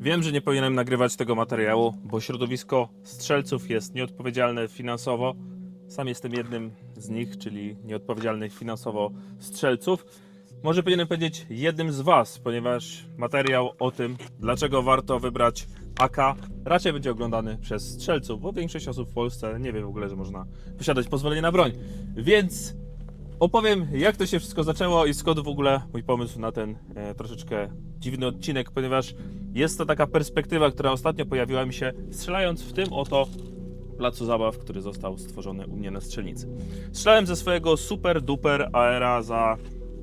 Wiem, że nie powinienem nagrywać tego materiału, bo środowisko strzelców jest nieodpowiedzialne finansowo. Sam jestem jednym z nich, czyli nieodpowiedzialnych finansowo strzelców. Może powinienem powiedzieć jednym z Was, ponieważ materiał o tym, dlaczego warto wybrać AK, raczej będzie oglądany przez strzelców, bo większość osób w Polsce nie wie w ogóle, że można posiadać pozwolenie na broń. Więc opowiem, jak to się wszystko zaczęło i skąd w ogóle mój pomysł na ten e, troszeczkę dziwny odcinek, ponieważ jest to taka perspektywa, która ostatnio pojawiła mi się strzelając w tym oto placu zabaw, który został stworzony u mnie na strzelnicy. Strzelałem ze swojego super duper AERA za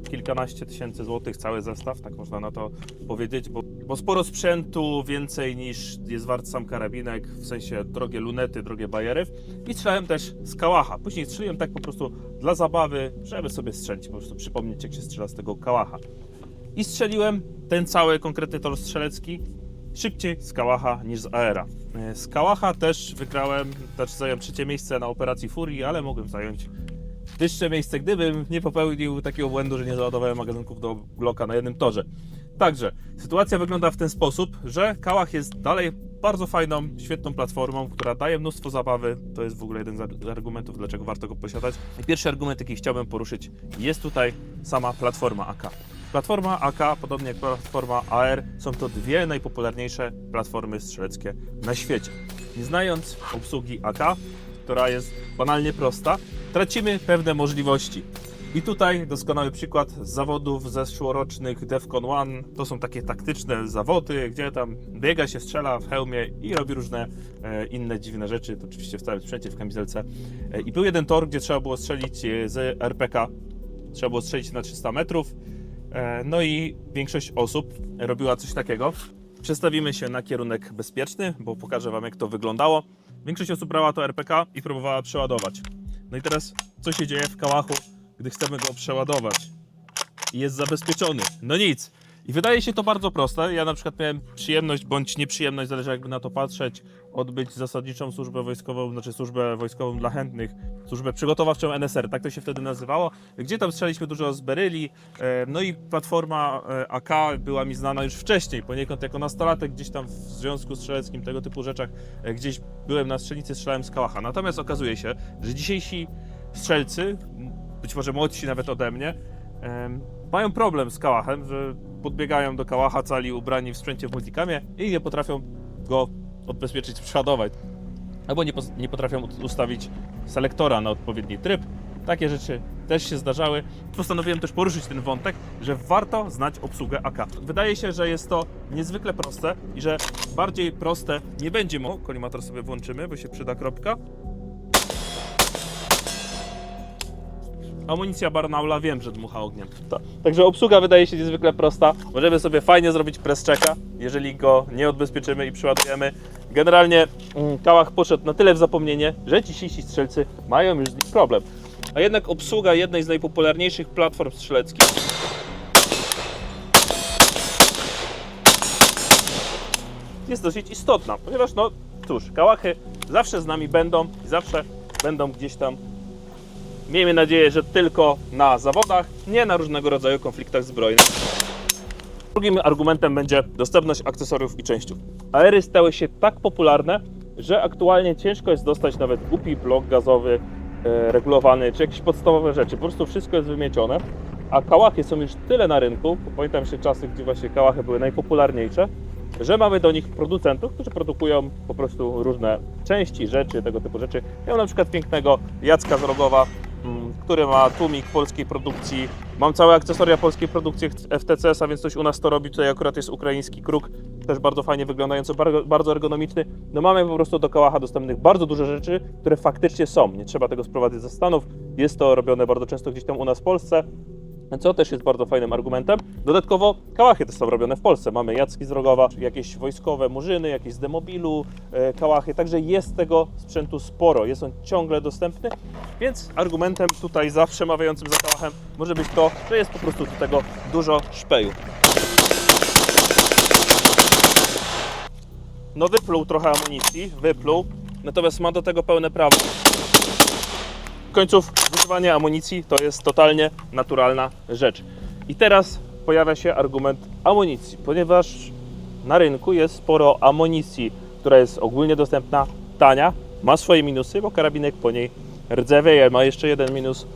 kilkanaście tysięcy złotych cały zestaw, tak można na to powiedzieć, bo, bo sporo sprzętu, więcej niż jest wart sam karabinek, w sensie drogie lunety, drogie bajery i strzelałem też z kałacha. Później strzeliłem tak po prostu dla zabawy, żeby sobie strzelić, po prostu przypomnieć jak się strzela z tego kałacha. I strzeliłem ten cały konkretny tor strzelecki szybciej z kałacha niż z aera. E, Z kałacha też wygrałem, też zająłem trzecie miejsce na operacji Furii, ale mogłem zająć wyższe miejsce, gdybym nie popełnił takiego błędu, że nie załadowałem magazynków do Glocka na jednym torze. Także sytuacja wygląda w ten sposób, że Kałach jest dalej bardzo fajną, świetną platformą, która daje mnóstwo zabawy. To jest w ogóle jeden z argumentów, dlaczego warto go posiadać. I pierwszy argument, jaki chciałbym poruszyć, jest tutaj sama platforma AK. Platforma AK, podobnie jak platforma AR, są to dwie najpopularniejsze platformy strzeleckie na świecie. Nie znając obsługi AK, która jest banalnie prosta, tracimy pewne możliwości. I tutaj doskonały przykład z zawodów zeszłorocznych DEFCON 1. To są takie taktyczne zawody, gdzie tam biega się, strzela w hełmie i robi różne e, inne dziwne rzeczy. To oczywiście w całym sprzęcie, w kamizelce. E, I był jeden tor, gdzie trzeba było strzelić e, z RPK. Trzeba było strzelić na 300 metrów. No i większość osób robiła coś takiego. Przestawimy się na kierunek bezpieczny, bo pokażę Wam, jak to wyglądało. Większość osób brała to RPK i próbowała przeładować. No i teraz, co się dzieje w kałachu, gdy chcemy go przeładować? I jest zabezpieczony. No nic. I wydaje się to bardzo proste. Ja na przykład miałem przyjemność bądź nieprzyjemność, zależy jakby na to patrzeć, odbyć zasadniczą służbę wojskową, znaczy służbę wojskową dla chętnych, służbę przygotowawczą NSR, tak to się wtedy nazywało, gdzie tam strzeliśmy dużo z beryli, e, no i platforma e, AK była mi znana już wcześniej, poniekąd jako nastolatek gdzieś tam w związku strzeleckim, tego typu rzeczach, e, gdzieś byłem na strzelnicy, strzelałem z kałacha. Natomiast okazuje się, że dzisiejsi strzelcy, być może młodsi nawet ode mnie, mają problem z kałachem, że podbiegają do kałacha cali ubrani w sprzęcie w multicamie i nie potrafią go odbezpieczyć, przeładować. Albo nie, nie potrafią ustawić selektora na odpowiedni tryb. Takie rzeczy też się zdarzały. Postanowiłem też poruszyć ten wątek, że warto znać obsługę AK. Wydaje się, że jest to niezwykle proste i że bardziej proste nie będzie. Kolimator sobie włączymy, bo się przyda kropka. Amunicja Barnaula wiem, że dmucha ogniem. Ta- Także obsługa wydaje się niezwykle prosta. Możemy sobie fajnie zrobić press checka, jeżeli go nie odbezpieczymy i przyładujemy. Generalnie mm, Kałach poszedł na tyle w zapomnienie, że dzisiejsi strzelcy mają już z nim problem. A jednak obsługa jednej z najpopularniejszych platform strzeleckich jest dosyć istotna, ponieważ no cóż, kałachy zawsze z nami będą i zawsze będą gdzieś tam Miejmy nadzieję, że tylko na zawodach, nie na różnego rodzaju konfliktach zbrojnych. Drugim argumentem będzie dostępność akcesoriów i częściów. Aery stały się tak popularne, że aktualnie ciężko jest dostać nawet głupi blok gazowy e, regulowany, czy jakieś podstawowe rzeczy. Po prostu wszystko jest wymiecione. A kałachy są już tyle na rynku, pamiętam jeszcze czasy, gdzie właśnie kałachy były najpopularniejsze, że mamy do nich producentów, którzy produkują po prostu różne części, rzeczy, tego typu rzeczy. Mam na przykład pięknego Jacka z Rogowa, który ma tłumik polskiej produkcji. Mam całe akcesoria polskiej produkcji FTCS, a więc coś u nas to robi. Tutaj akurat jest ukraiński kruk, też bardzo fajnie wyglądający, bardzo, ergonomiczny. No mamy po prostu do kałacha dostępnych bardzo dużo rzeczy, które faktycznie są. Nie trzeba tego sprowadzać ze Stanów. Jest to robione bardzo często gdzieś tam u nas w Polsce co też jest bardzo fajnym argumentem. Dodatkowo kałachy też są robione w Polsce. Mamy Jacki z Rogowa, jakieś wojskowe murzyny, jakieś z demobilu, e, kałachy, także jest tego sprzętu sporo, jest on ciągle dostępny, więc argumentem tutaj za przemawiającym za kałachem może być to, że jest po prostu do tego dużo szpeju. No wypluł trochę amunicji, wypluł, natomiast ma do tego pełne prawo końców zużywanie amunicji to jest totalnie naturalna rzecz. I teraz pojawia się argument amunicji, ponieważ na rynku jest sporo amunicji, która jest ogólnie dostępna, tania, ma swoje minusy, bo karabinek po niej rdzewieje. Ma jeszcze jeden minus,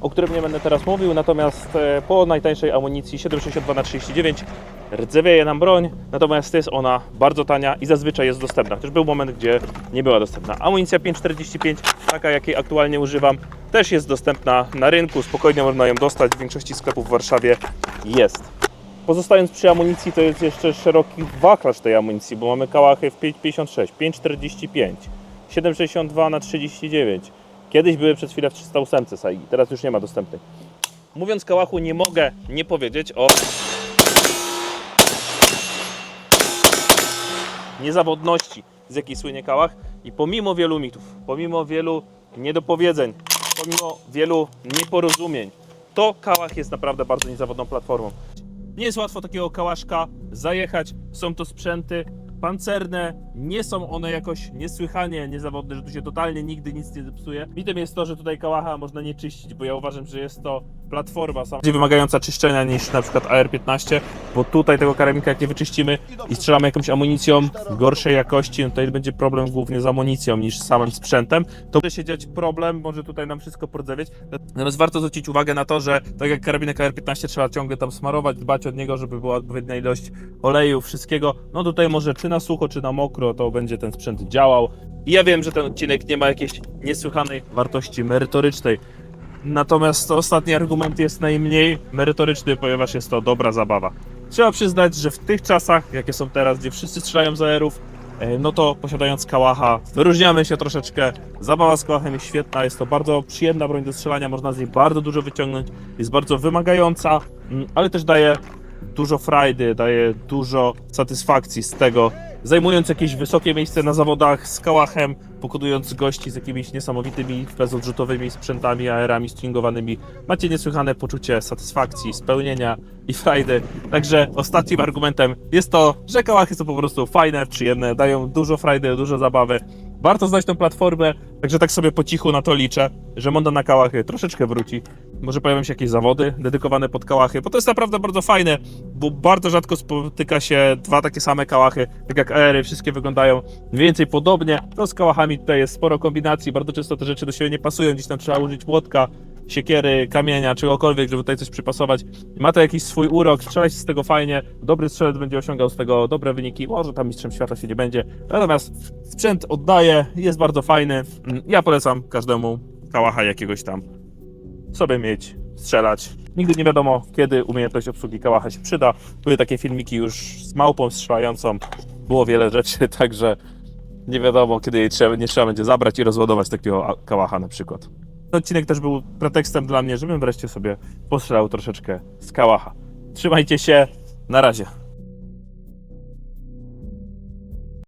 o którym nie będę teraz mówił, natomiast e, po najtańszej amunicji 7,62 na 39 rdzewieje nam broń, natomiast jest ona bardzo tania i zazwyczaj jest dostępna. Też był moment, gdzie nie była dostępna. Amunicja 5,45, taka jakiej aktualnie używam, też jest dostępna na rynku, spokojnie można ją dostać, w większości sklepów w Warszawie jest. Pozostając przy amunicji, to jest jeszcze szeroki wachlarz tej amunicji, bo mamy kałachy w 5,56, 5,45, 7,62 na 39. Kiedyś były przez chwilę w 308 Saigi, teraz już nie ma dostępnych. Mówiąc kałachu, nie mogę nie powiedzieć o niezawodności, z jakiej słynie kałach i pomimo wielu mitów, pomimo wielu niedopowiedzeń, pomimo wielu nieporozumień, to kałach jest naprawdę bardzo niezawodną platformą. Nie jest łatwo takiego kałaszka zajechać. Są to sprzęty pancerne, nie są one jakoś niesłychanie niezawodne, że tu się totalnie nigdy nic nie zepsuje. Mitem jest to, że tutaj kałacha można nie czyścić, bo ja uważam, że jest to platforma sama bardziej wymagająca czyszczenia niż na przykład AR-15, bo tutaj tego karabinka jak nie wyczyścimy i strzelamy jakąś amunicją gorszej jakości, no tutaj będzie problem głównie z amunicją niż z samym sprzętem. To może się dziać problem, może tutaj nam wszystko pordzewieć. Natomiast warto zwrócić uwagę na to, że tak jak karabinek AR-15 trzeba ciągle tam smarować, dbać od niego, żeby była odpowiednia ilość oleju, wszystkiego. No tutaj może czy na sucho, czy na mokro to będzie ten sprzęt działał. I ja wiem, że ten odcinek nie ma jakiejś niesłychanej wartości merytorycznej. Natomiast ostatni argument jest najmniej merytoryczny, ponieważ jest to dobra zabawa. Trzeba przyznać, że w tych czasach, jakie są teraz, gdzie wszyscy strzelają z AR-ów, e, no to posiadając kałacha wyróżniamy się troszeczkę. Zabawa z kałachem jest świetna, jest to bardzo przyjemna broń do strzelania, można z niej bardzo dużo wyciągnąć, jest bardzo wymagająca, mm, ale też daje dużo frajdy, daje dużo satysfakcji z tego, zajmując jakieś wysokie miejsce na zawodach z kałachem, pokonując gości z jakimiś niesamowitymi bezodrzutowymi sprzętami, AR-ami stringowanymi, macie niesłychane poczucie satysfakcji, spełnienia i frajdy. Także ostatnim argumentem jest to, że kałachy są po prostu fajne, przyjemne, dają dużo frajdy, dużo zabawy. Warto znać tą platformę, także tak sobie po cichu na to liczę, że moda na kałachy troszeczkę wróci. Może pojawią się jakieś zawody dedykowane pod kałachy, bo to jest naprawdę bardzo fajne, bo bardzo rzadko spotyka się dwa takie same kałachy, tak jak AR, wszystkie wyglądają mniej więcej podobnie. No z kałachami tutaj jest sporo kombinacji, bardzo często te rzeczy do siebie nie pasują, gdzieś tam trzeba użyć młotka, siekiery, kamienia, czegokolwiek, żeby tutaj coś przypasować. Ma to jakiś swój urok, strzelać z tego fajnie, dobry strzelec będzie osiągał z tego dobre wyniki, może tam mistrzem świata się nie będzie, natomiast sprzęt oddaje, jest bardzo fajny. Ja polecam każdemu kałacha jakiegoś tam sobie mieć, strzelać. Nigdy nie wiadomo, kiedy umiejętność obsługi kałacha się przyda. Były takie filmiki już z małpą strzelającą, było wiele rzeczy, także nie wiadomo, kiedy jej trzeba, nie trzeba będzie zabrać i rozładować takiego kałacha na przykład. Ten odcinek też był pretekstem dla mnie, żebym wreszcie sobie postrzelał troszeczkę z kałacha. Trzymajcie się, na razie.